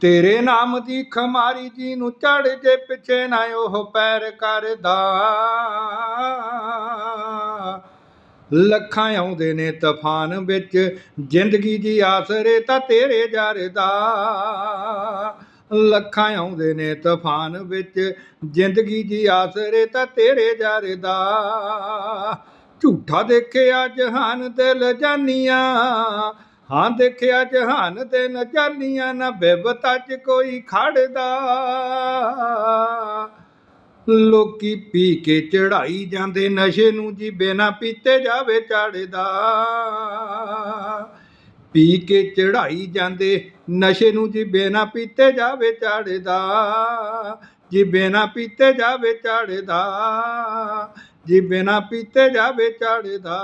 ਤੇਰੇ ਨਾਮ ਦੀ ਖਮਾਰੀ ਜੀ ਨੂੰ ਚੜ ਜੇ ਪਿੱਛੇ ਨਾ ਉਹ ਪੈਰ ਕਰਦਾ। ਲੱਖਾਂ ਆਉਂਦੇ ਨੇ ਤੂਫਾਨ ਵਿੱਚ, ਜ਼ਿੰਦਗੀ ਦੀ ਆਸਰੇ ਤਾਂ ਤੇਰੇ ਜਰਦਾ। ਲੱਖਾਂ ਆਉਂਦੇ ਨੇ ਤੂਫਾਨ ਵਿੱਚ, ਜ਼ਿੰਦਗੀ ਦੀ ਆਸਰੇ ਤਾਂ ਤੇਰੇ ਜਰਦਾ। ਝੂਠਾ ਦੇਖਿਆ ਜਹਾਨ ਦਿਲ ਜਾਨੀਆਂ ਹਾਂ ਦੇਖਿਆ ਜਹਾਨ ਤੇ ਨ ਜਾਨੀਆਂ ਨਾ ਬਿਬਤਾ ਚ ਕੋਈ ਖੜਦਾ। ਲੋਕੀ ਪੀ ਕੇ ਚੜਾਈ ਜਾਂਦੇ, ਨਸ਼ੇ ਨੂੰ ਜੀ ਬਿਨਾ ਪੀਤੇ ਜਾਵੇ ਚੜਦਾ ਪੀ ਕੇ ਚੜਾਈ ਜਾਂਦੇ, ਨਸ਼ੇ ਨੂੰ ਜੀ ਬਿਨਾ ਪੀਤੇ ਜਾਵੇ ਚੜਦਾ ਜੀ ਬਿਨਾ ਪੀਤੇ ਜਾਵੇ ਚੜਦਾ ਜੀ ਬਿਨਾ ਪੀਤੇ ਜਾਵੇ ਚੜਦਾ